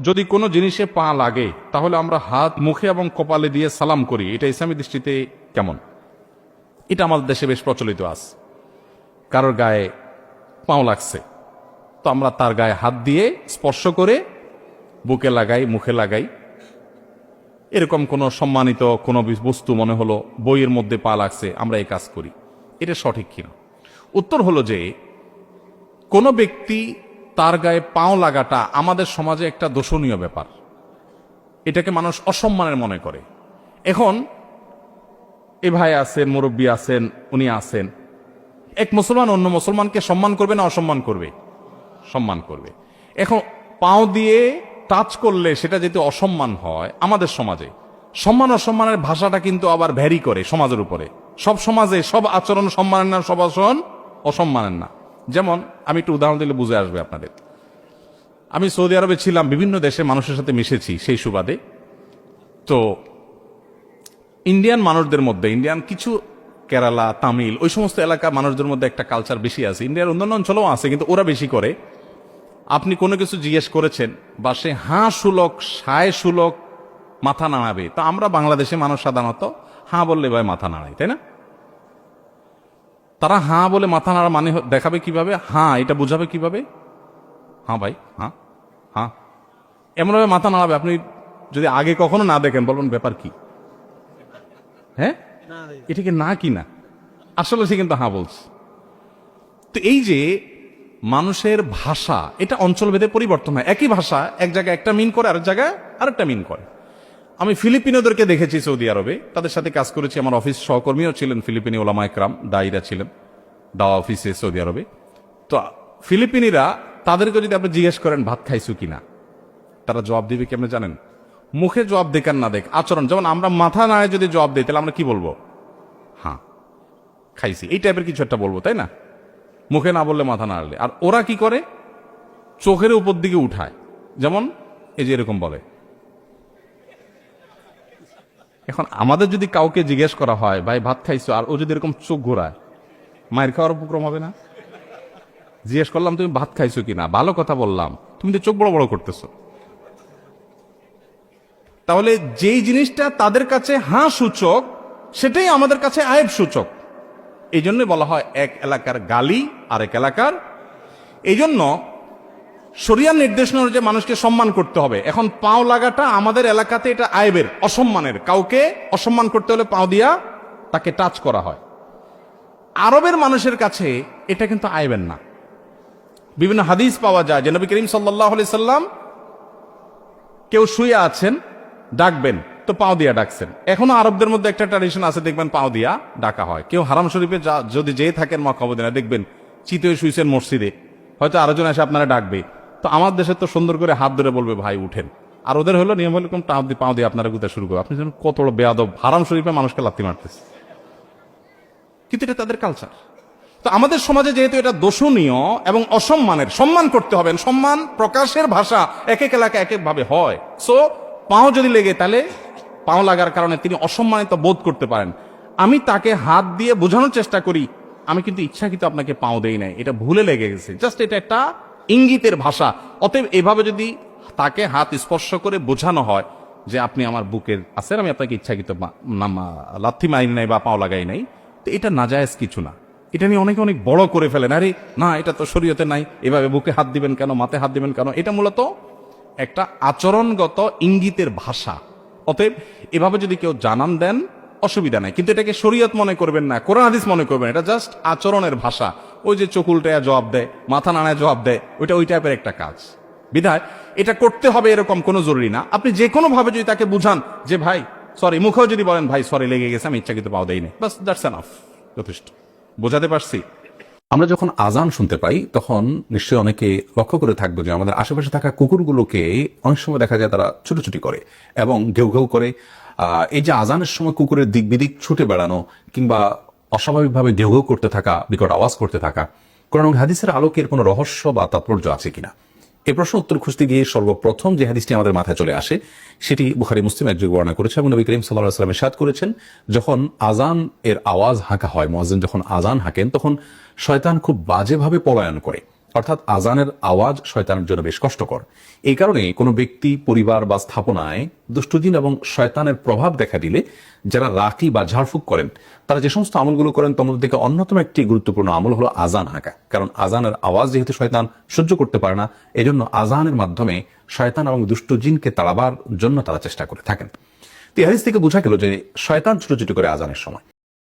যদি কোনো জিনিসে পা লাগে, তাহলে আমরা হাত, মুখে এবং কপালে দিয়ে সালাম করি। এটা ইসলামী দৃষ্টিতে কেমন? এটা আমাদের দেশে বেশ প্রচলিত আছে কারোর গায়ে পাও লাগছে, তো আমরা তার গায়ে হাত দিয়ে স্পর্শ করে বুকে লাগাই, মুখে লাগাই। এরকম কোনো সম্মানিত, কোনো বস্তু মনে হলো বইয়ের মধ্যে পা লাগছে, আমরা এই কাজ করি। এটা সঠিক কিনা? উত্তর হলো যে, কোনো ব্যক্তি তার গায়ে পাও লাগাটা আমাদের সমাজে একটা দোষণীয় ব্যাপার। এটাকে মানুষ অসম্মানের মনে করে। এখন এ ভাই আছেন, মুরব্বী আছেন, উনি আছেন। এক মুসলমান অন্য মুসলমানকে সম্মান করবে না অসম্মান করবে? সম্মান করবে। এখন পাও দিয়ে টাচ করলে সেটা যদি অসম্মান হয় আমাদের সমাজে, সম্মান অসম্মানের ভাষাটা কিন্তু আবার ভ্যারি করে সমাজের উপরে। সব সমাজে সব আচরণ সম্মানের না, সব আচরণ অসম্মানের না। যেমন, আমি একটু উদাহরণ দিলে বুঝে আসবে আপনাদের। আমি সৌদি আরবে ছিলাম, বিভিন্ন দেশের মানুষের সাথে মিশেছি সেই সুবাদে। তো, ইন্ডিয়ান মানুষদের মধ্যে, ইন্ডিয়ান কিছু কেরালা, তামিল, ওই সমস্ত এলাকা মানুষদের মধ্যে একটা কালচার বেশি আছে। ইন্ডিয়ার অন্যান্য অঞ্চলেও আছে, কিন্তু ওরা বেশি করে। আপনি কোনো কিছু জিজ্ঞেস করেছেন, বা সে হাঁ সুলক, সায় সুলক, মাথা নাড়াবে। তো আমরা বাংলাদেশে মানুষ সাধারণত হাঁ বললে ভাই মাথা নাড়াই তাই না? তারা হাঁ বলে মাথা নাড়া মানে দেখাবে কীভাবে? হাঁ, এটা বুঝাবে কীভাবে? হ্যাঁ ভাই হ্যাঁ হ্যাঁ এমনভাবে মাথা নাড়াবে, আপনি যদি আগে কখনো না দেখেন, বলবেন ব্যাপার কি? হ্যাঁ? এটাকে না কি না? আসলে সে কিন্তু হ্যাঁ বলছে। তো এই যে মানুষের ভাষা, এটা অঞ্চলভেদে পরিবর্তন হয়। একই ভাষা, এক জায়গায় একটা মিন করে, আরেক জায়গায় আরেকটা মিন করে। আমি ফিলিপিনোদেরকে দেখেছি সৌদি আরবে। তাদের সাথে কাজ করেছি। আমার অফিস সহকর্মীও ছিলেন, ফিলিপিনি ওলামা একরাম, দায়ীরা ছিলেন দাওয়া অফিসে সৌদি আরবে। তো ফিলিপিনিরা তাদেরকে যদি আপনি জিজ্ঞেস করেন, ভাত খাইছু কিনা? তারা জবাব দিবে কেমনে জানেন? মুখে জবাব দেখান না দেখ। আচরণ, যেমন আমরা মাথা নাড়ে যদি জবাব দিই, তাহলে আমরা কি বলব? হ্যাঁ খাইছি। এই টাইপের কিছু একটা বলব, তাই না? মুখে না বললে মাথা নাড়লে। আর ওরা কি করে? চোখের উপর দিকে উঠায়। যেমন, এই যে এরকম বলে এখন আমাদের যদি কাউকে জিজ্ঞেস করা হয়, ভাই, ভাত খাইছো? আর ও যদি এরকম চোখ ঘোরায়, মায়ের খাওয়ার উপক্রম হবে না? জিজ্ঞেস করলাম, তুমি ভাত খাইছো কিনা? ভালো কথা বললাম। তুমি তো চোখ বড় বড় করতেছো। তাহলে যেই জিনিসটা তাদের কাছে হাঁ সূচক, সেটাই আমাদের কাছে আয়েব সূচক। এই জন্য বলা হয়, এক এলাকার গালি, আরেক এলাকার। এই জন্য শরিয়ার নির্দেশনা অনুযায়ী মানুষকে সম্মান করতে হবে। এখন পাও লাগাটা আমাদের এলাকাতে এটা আয়বের, অসম্মানের। কাউকে অসম্মান করতে হলে পাও দিয়া তাকে টাচ করা হয়। আরবের মানুষের কাছে এটা কিন্তু আয়েবের না। বিভিন্ন হাদিস পাওয়া যায় যে নবী করিম সাল্লাহ সাল্লাম কেউ শুয়ে আছেন, ডাকবেন, তো পাও দিয়া ডাকছেন। এখনও আরবদের মধ্যে একটা ট্র্যাডিশন আছে, দেখবেন পাও দিয়া ডাকা হয়। কেউ হারাম শরীফে যদি যেয়ে থাকেন মক্কাবদিনা দেখবেন চিতয়ে শুয়েছেন মসজিদে। হয়তো আরও জন এসে আপনারা ডাকবে। তো আমার দেশে তো সুন্দর করে হাত ধরে বলবে, ভাই, উঠেন। আর ওদের হলো নিয়ম হলো এরকম টাও দিয়ে পাও দিয়ে আপনারা গুতা শুরু করবে আপনি যেন কত বেয়াদব। হারাম শরীফে মানুষকে লাত্তি মারতেছে। কিন্তু এটা তাদের কালচার তো আমাদের সমাজে যেহেতু এটা দোষণীয় এবং অসম্মানের, সম্মান করতে হবে। সম্মান প্রকাশের ভাষা এক এক এলাকায় এক এক ভাবে হয়। সো পাও যদি লেগে, তাহলে পাও লাগার কারণে তিনি অসম্মানিত বোধ করতে পারেন। আমি তাকে হাত দিয়ে বোঝানোর চেষ্টা করি। আমি কিন্তু ইচ্ছাকৃত আপনাকে পাও দেই নাই। এটা ভুলে লেগে গেছে। জাস্ট এটা একটা ইঙ্গিতের ভাষা। অতএব এভাবে যদি তাকে হাত স্পর্শ করে বোঝানো হয় যে আপনি আমার বুকের আছেন, আমি আপনাকে ইচ্ছাকৃত লাথি মারি নাই বা পাও লাগাই নাই, তো এটা নাজায়েজ কিছু না। এটা নিয়ে অনেকে অনেক বড় করে ফেলেন। আরে, না, এটা তো শরীয়তে নাই। এভাবে বুকে হাত দিবেন কেন, মাথে হাত দিবেন কেন? এটা মূলত একটা আচরণগত ইঙ্গিতের ভাষা। অতএব এভাবে যদি কেউ জানান দেন, অসুবিধা নাই। কিন্তু এটাকে শরীয়ত মনে করবেন না, কোরআন হাদিস মনে করবেন এটা জাস্ট আচরণের ভাষা। ওই যে চকুলটায় জবাব দেয়, মাথা নাড়ায় জবাব দেয়, ওইটা ওই টাইপের একটা কাজ। বিধায়, এটা করতে হবে এরকম কোনো জরুরি না। আপনি যে কোনো ভাবে যদি তাকে বুঝান যে, ভাই সরি মুখেও যদি বলেন, ভাই সরি লেগে গেছে, আমি ইচ্ছাকৃত পাও দেই নাই বাস দ্যাটস এনাফ যথেষ্ট। বোঝাতে পারছি? আমরা যখন আজান শুনতে পাই, তখন নিশ্চয়ই অনেকে লক্ষ্য করে থাকব যে, আমাদের আশেপাশে থাকা কুকুরগুলোকে অনেক সময় দেখা যায় তারা ছুটোছুটি করে এবং ঘেউ ঘেউ করে। এই যে আজানের সময় কুকুরের দিক বিদিক ছুটে বেড়ানো কিংবা অস্বাভাবিকভাবে ঘেউ করতে থাকা বিকট আওয়াজ করতে থাকা, কোরআন হাদিসের আলোকের কোনো রহস্য বা তাৎপর্য আছে কিনা? এ প্রশ্ন উত্তর খুঁজতে গিয়ে সর্বপ্রথম যে হাদিসটি আমাদের মাথায় চলে আসে, সেটি বুখারি, মুসলিম একযোগে বর্ণনা করেছে এবং নবী করিম সাল্লাহ সাল্লামের সাদ করেছেন, যখন আজান এর আওয়াজ হাঁকা হয় মহাজন যখন আজান হাঁকেন, তখন শয়তান খুব বাজেভাবে পলায়ন করে। অর্থাৎ আজানের আওয়াজ শয়তানের জন্য বেশ কষ্টকর। এই কারণে কোনো ব্যক্তি, পরিবার বা স্থাপনায় দুষ্টদিন এবং শয়তানের প্রভাব দেখা দিলে যারা রাখি বা ঝাড়ফুঁক করেন, তারা যে সমস্ত আমলগুলো করেন, তার মধ্যে থেকে অন্যতম একটি গুরুত্বপূর্ণ আমল হলো আজান হাঁকা। কারণ আজানের আওয়াজ যেহেতু শয়তান সহ্য করতে পারে না, এজন্য আজানের মাধ্যমে শয়তান এবং দুষ্ট জিনকে তাড়াবার জন্য তারা চেষ্টা করে থাকেন। তো এই হাদিস থেকে বোঝা গেল যে শয়তান ছুটোছুটি করে আজানের সময়